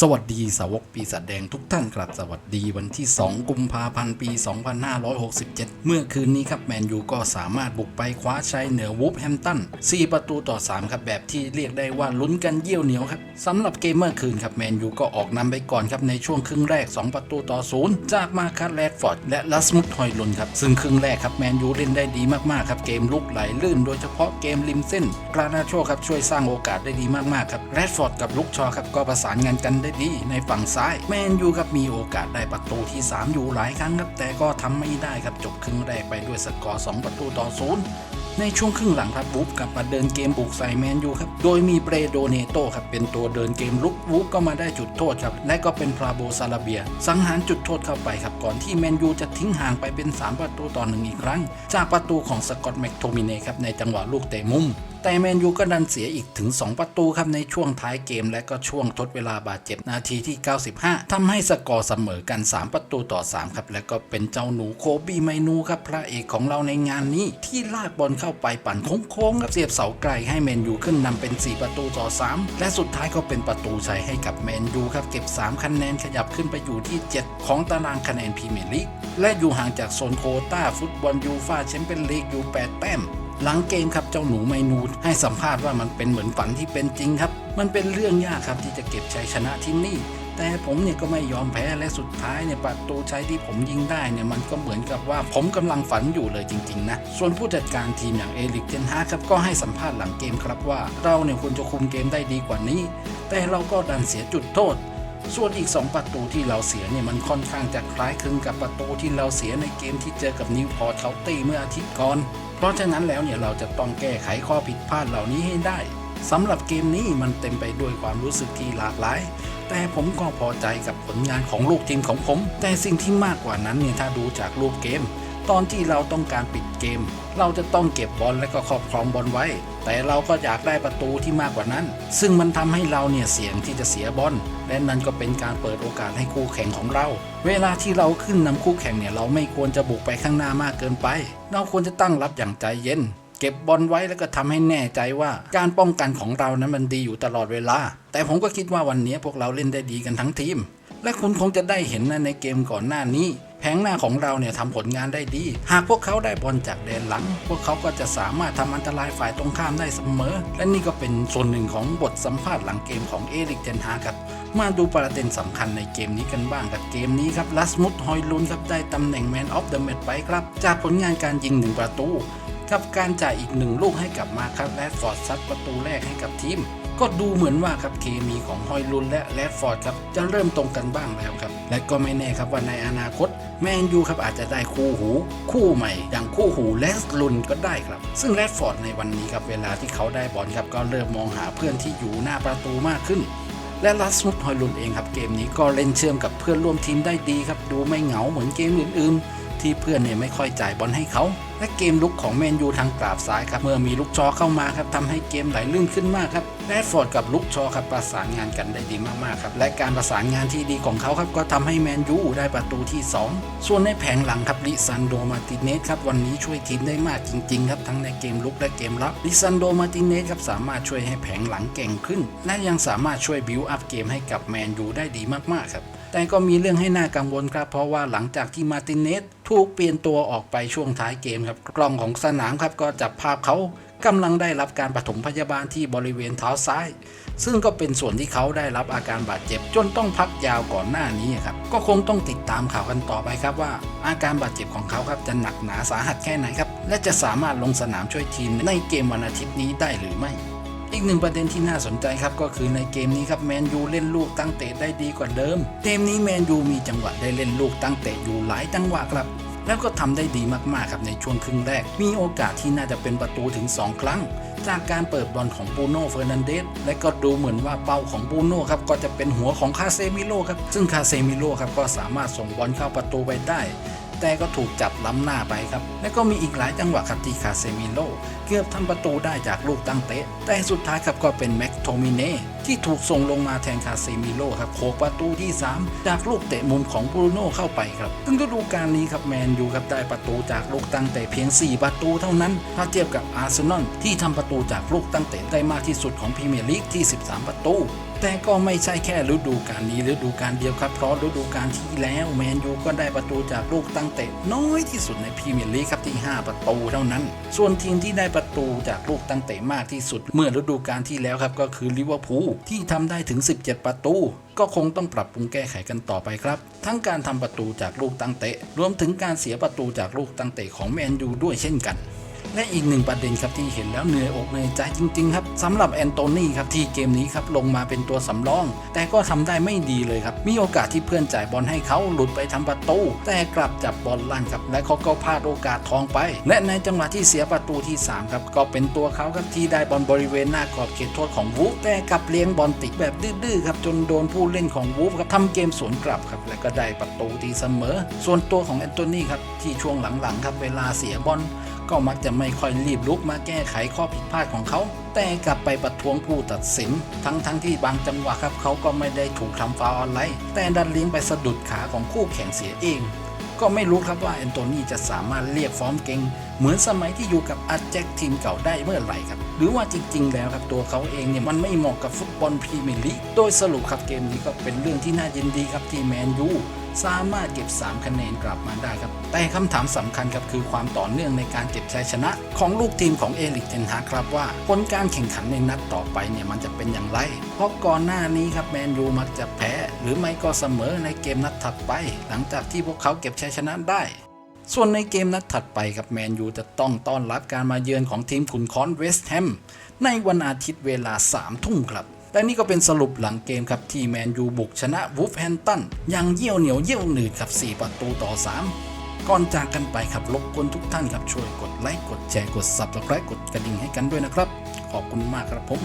สวัสดีสาวกปีศาจแดงทุกท่านครับสวัสดีวันที่ 2 กุมภาพันธ์ปี 2567 เมื่อคืนนี้ครับแมนยูก็สามารถบุกไปคว้าชัยเหนือวูฟแฮมตัน 4 ประตูต่อ 3 ครับแบบที่เรียกได้ว่าลุ้นกันเยี่ยวเหนียวครับสำหรับเกมเมื่อคืนครับแมนยูก็ออกนำไปก่อนครับในช่วงครึ่งแรก 2 ประตูต่อ 0 จากมาคัตแรดฟอร์ดและลัสมุดฮอยลุนครับซึ่งครึ่งแรกครับแมนยูเล่นได้ดีมากๆครับเกมลุกไหลลื่นโดยเฉพาะเกมริมเส้นกรานาโชครับช่วยสร้างโอกาสได้ดีมากๆครับแรดฟอร์ดกับลุกชอครับก็ประสานงานกันได้ดีในฝั่งซ้าย แมนยูครับมีโอกาสได้ประตูที่ 3 อยู่หลายครั้งครับ แต่ก็ทำไม่ได้ครับจบครึ่งแรกไปด้วยสกอร์ 2 ประตูต่อศูนย์ในช่วงครึ่งหลังครับวูฟกลับมาเดินเกมบุกใส่แมนยูครับ โดยมีเบรโดเนโตครับเป็นตัวเดินเกมลุกวูฟก็มาได้จุดโทษครับ และก็เป็นพราโบซาลาเบีย สังหารจุดโทษเข้าไปครับ ก่อนที่แมนยูจะทิ้งห่างไปเป็น 3 ประตูต่อหนึ่งอีกครั้ง จากประตูของสกอตแม็กโทมิเน่ครับในจังหวะลูกเตะมุม แต่แมนยูก็ดันเสียอีกถึง 2 ประตูครับในช่วงท้ายเกม และก็ช่วงทดเวลาบาดเจ็บนาทีที่ 95ทำให้สกอร์เสมอกัน 3 ประตูต่อ 3 ครับ และก็เป็นเจ้าหนูโคบีไมนูครับพระเอกของเราในงานนี้ที่ลากบอลเข้าไปปั่นโค้งๆครับเสียบเสาไกลให้แมนยูขึ้นนำเป็น 4 ประตูต่อ 3 และสุดท้ายก็เป็นประตูชัยให้กับแมนยูครับเก็บ 3 คะแนนขยับขึ้นไปอยู่ที่ 7 ของตารางคะแนนพรีเมียร์ลีกและอยู่ห่างจากโซนโคต้าฟุตบอลยูฟาแชมเปี้ยนลีกอยู่ 8 แต้ม หลังเกมครับเจ้าหนูไมนูให้สัมภาษณ์ว่ามันเป็นเหมือนฝันที่เป็นจริงครับ มันเป็นเรื่องยากครับที่จะเก็บชัยชนะที่นี่ แต่ผมเนี่ยก็ไม่ยอมแพ้และสุดท้ายเนี่ยประตูชัยที่ผมยิงได้เนี่ยมันก็เหมือนกับว่าผมกำลังฝันอยู่เลยจริงๆนะ ส่วนผู้จัดการทีมอย่างเอริกเจนฮาครับก็ให้สัมภาษณ์หลังเกมครับว่า เราเนี่ยควรจะคุมเกมได้ดีกว่านี้ แต่เราก็ดันเสียจุดโทษ ส่วนอีก 2 ประตูที่เราเสียเนี่ยมันค่อนข้างจะคล้ายคลึงกับประตูที่เราเสียในเกมที่เจอกับนิวพอร์ตเคาน์ตี้เมื่ออาทิตย์ก่อน เพราะฉะนั้นแล้วเนี่ยเราจะต้องแก้ไขข้อผิดพลาดเหล่านี้ให้ได้สำหรับเกมนี้มันเต็มไปด้วยความรู้สึกที่หลากหลาย แต่ผมก็พอใจกับผลงานของลูกทีมของผม แต่สิ่งที่มากกว่านั้นเนี่ยถ้าดูจากรูปเกม ตอนที่เราต้องการปิดเกม เราจะต้องเก็บบอลและก็ครอบครองบอลไว้ แต่เราก็อยากได้ประตูที่มากกว่านั้น ซึ่งมันทำให้เราเนี่ยเสี่ยงที่จะเสียบอลและนั่นก็เป็นการเปิดโอกาสให้คู่แข่งของเรา เวลาที่เราขึ้นนำคู่แข่งเนี่ยเราไม่ควรจะบุกไปข้างหน้ามากเกินไป เราควรจะตั้งรับอย่างใจเย็นเก็บบอลไว้แล้วก็ทำให้แน่ใจว่าการป้องกันของเรานั้นมันดีอยู่ตลอดเวลา แต่ผมก็คิดว่าวันนี้พวกเราเล่นได้ดีกันทั้งทีม และคุณคงจะได้เห็นนะในเกมก่อนหน้านี้ แผงหน้าของเราเนี่ยทำผลงานได้ดี หากพวกเขาได้บอลจากแดนหลัง พวกเขาก็จะสามารถทำอันตรายฝ่ายตรงข้ามได้เสมอ และนี่ก็เป็นส่วนหนึ่งของบทสัมภาษณ์หลังเกมของเอริกเจนฮาครับมาดูประเด็นสำคัญในเกมนี้กันบ้างกับเกมนี้ครับลัสมุดฮอยลุนครับได้ตำแหน่งแมนออฟเดอะแมตช์ไปครับ จากผลงานการยิงหนึ่งประตู กับการจ่ายอีกหนึ่งลูกให้กับมาครับแรดฟอร์ดซัดประตูแรกให้กับทีม ก็ดูเหมือนว่าครับเคมีของฮอยลุนและแรดฟอร์ดครับจะเริ่มตรงกันบ้างแล้วครับ และก็ไม่แน่ครับว่าในอนาคตแมนยูครับอาจจะได้คู่หู คู่ใหม่ อย่างคู่หูเลสลุนก็ได้ครับ ซึ่งแรดฟอร์ดในวันนี้ครับเวลาที่เขาได้บอลครับก็เริ่มมองหาเพื่อนที่อยู่หน้าประตูมากขึ้นและลัสมุดฮอยลุนเองครับเกมนี้ก็เล่นเชื่อมกับเพื่อนร่วมทีมได้ดีครับ ดูไม่เหงาเหมือนเกมอื่นๆ ที่เพื่อนเนี่ยไม่ค่อยจ่ายบอลให้เขา และเกมลุกของแมนยูทางกราบซ้ายครับเมื่อมีลูกชอเข้ามาครับทำให้เกมไหลลื่นขึ้นมากครับแรดฟอร์ดกับลูกชอครับประสานงานกันได้ดีมากๆครับและการประสานงานที่ดีของเขาครับก็ทำให้แมนยูได้ประตูที่ 2 ส่วนในแผงหลังครับลิซันโดมาติเนสครับวันนี้ช่วยทีมได้มากจริงๆครับทั้งในเกมลุกและเกมรับลิซันโดมาติเนสครับสามารถช่วยให้แผงหลังเก่งขึ้น และยังสามารถช่วยบิวอัพเกมให้กับแมนยูได้ดีมากๆครับ แต่ก็มีเรื่องให้น่ากังวลครับ เพราะว่าหลังจากที่มาตินเนสถูกเปลี่ยนตัวออกไปช่วงท้ายเกมครับ กล้องของสนามครับก็จับภาพเขากำลังได้รับการปฐมพยาบาลที่บริเวณเท้าซ้าย ซึ่งก็เป็นส่วนที่เขาได้รับอาการบาดเจ็บ จนต้องพักยาวก่อนหน้านี้ครับ ก็คงต้องติดตามข่าวกันต่อไปครับว่า อาการบาดเจ็บของเขาครับจะหนักหนาสาหัสแค่ไหนครับ และจะสามารถลงสนามช่วยทีมในเกมวันอาทิตย์นี้ได้หรือไม่ อีกหนึ่งประเด็นที่น่าสนใจครับก็คือในเกมนี้ครับแมนยูเล่นลูกตั้งเตะได้ดีกว่าเดิม เกมนี้แมนยูมีจังหวะได้เล่นลูกตั้งเตะอยู่หลายจังหวะครับแล้วก็ทำได้ดีมาก ๆ ครับในช่วงครึ่งแรก มีโอกาสที่น่าจะเป็นประตูถึง 2 ครั้ง จากการเปิดบอลของบูโน่เฟอร์นันเดส และก็ดูเหมือนว่าเป้าของบูโน่ครับก็จะเป็นหัวของคาเซมิโลครับ ซึ่งคาเซมิโลครับก็สามารถส่งบอลเข้าประตูไปได้ แต่ก็ถูกจับล้ำหน้าไปครับ และก็มีอีกหลายจังหวะครับที่คาเซมิโลเกือบทำประตูได้จากลูกตั้งเตะ แต่สุดท้ายครับก็เป็นแม็กโทมิเน่ ที่ถูกส่งลงมาแทนคาเซมิโร่ครับโขกประตูที่ 3 จากลูกเตะมุมของบรูโน่เข้าไปครับซึ่งฤดูกาลนี้ครับแมนยูครับได้ประตูจากลูกตั้งเตะเพียง 4 ประตูเท่านั้น ถ้าเทียบกับอาร์เซนอลที่ทำประตูจากลูกตั้งเตะได้มากที่สุดของพรีเมียร์ลีกที่ 13 ประตู แต่ก็ไม่ใช่แค่ฤดูกาลนี้ฤดูกาลเดียวครับเพราะฤดูกาลที่แล้วแมนยูก็ได้ประตูจากลูกตั้งเตะน้อยที่สุดในพรีเมียร์ลีกครับที่ 5 ประตูเท่านั้น ส่วนทีมที่ได้ประตูจากลูกตั้งเตะมากที่สุด เมื่อฤดูกาลที่แล้วครับก็คือลิเวอร์พูลที่ทำได้ถึง 17 ประตู ก็คงต้องปรับปรุงแก้ไขกันต่อไปครับ ทั้งการทำประตูจากลูกตั้งเตะ รวมถึงการเสียประตูจากลูกตั้งเตะของแมนยูด้วยเช่นกัน และอีกหนึ่งประเด็นครับที่เห็นแล้วเหนื่อยอกเหนื่อยใจจริงๆครับสำหรับแอนโทนีครับที่เกมนี้ครับลงมาเป็นตัวสำรอง แต่ก็ทำได้ไม่ดีเลยครับ มีโอกาสที่เพื่อนจ่ายบอลให้เขาหลุดไปทำประตู แต่กลับจับบอลลั่นครับและเขาก็พลาดโอกาสทองไป และในจังหวะที่เสียประตูที่สามครับก็เป็นตัวเขาครับที่ได้บอลบริเวณหน้ากรอบเขตโทษของวูฟแต่กลับเลี้ยงบอลติดแบบดื้อๆครับจนโดนผู้เล่นของวูฟครับทำเกมสวนกลับครับและก็ได้ประตูตีเสมอ ส่วนตัวของแอนโทนีครับที่ช่วงหลังๆครับเวลาเสียบอล ก็มักจะไม่ค่อยรีบลุกมาแก้ไขข้อผิดพลาดของเขา แต่กลับไปประท้วงผู้ตัดสิน ทั้งทั้งที่บางจังหวะครับเขาก็ไม่ได้ถูกทำฟาวล์อะไร แต่ดันลิ้งไปสะดุดขาของคู่แข่งเสียเอง ก็ไม่รู้ครับว่าแอนโทนีจะสามารถเรียกฟอร์มเก่ง เหมือนสมัยที่อยู่กับอาแจ็คทีมเก่าได้เมื่อไหร่ครับ หรือว่าจริง ๆ แล้วครับตัวเขาเองเนี่ยมันไม่เหมาะกับฟุตบอลพรีเมียร์ลีกโดยสรุปครับเกมนี้ก็เป็นเรื่องที่น่ายินดีครับที่แมนยูสามารถเก็บ 3 คะแนนกลับมาได้ครับ แต่คำถามสำคัญครับคือความต่อเนื่องในการเก็บชัยชนะ ของลูกทีมของเอลิกเทนฮาครับว่าผลการแข่งขันในนัดต่อไปเนี่ยมันจะเป็นอย่างไร เพราะก่อนหน้านี้ครับแมนยูมักจะแพ้ หรือไม่ก็เสมอในเกมนัดถัดไป หลังจากที่พวกเขาเก็บชัยชนะได้ ส่วนในเกมนัดถัดไปครับแมนยูจะต้องต้อนรับการมาเยือนของทีมขุนค้อนเวสต์แฮมในวันอาทิตย์เวลา3ทุ่มครับและนี่ก็เป็นสรุปหลังเกมครับที่แมนยูบุกชนะวูฟแฮมตันอย่างเยี่ยวเหนียวเยี่ยวหนืดครับ 4 ประตูต่อ 3 ก่อนจากกันไปครับรบกวนทุกท่านครับช่วยกดไลค์กดแชร์กด Subscribe กดกระดิ่งให้กันด้วยนะครับ ขอบคุณมากครับผม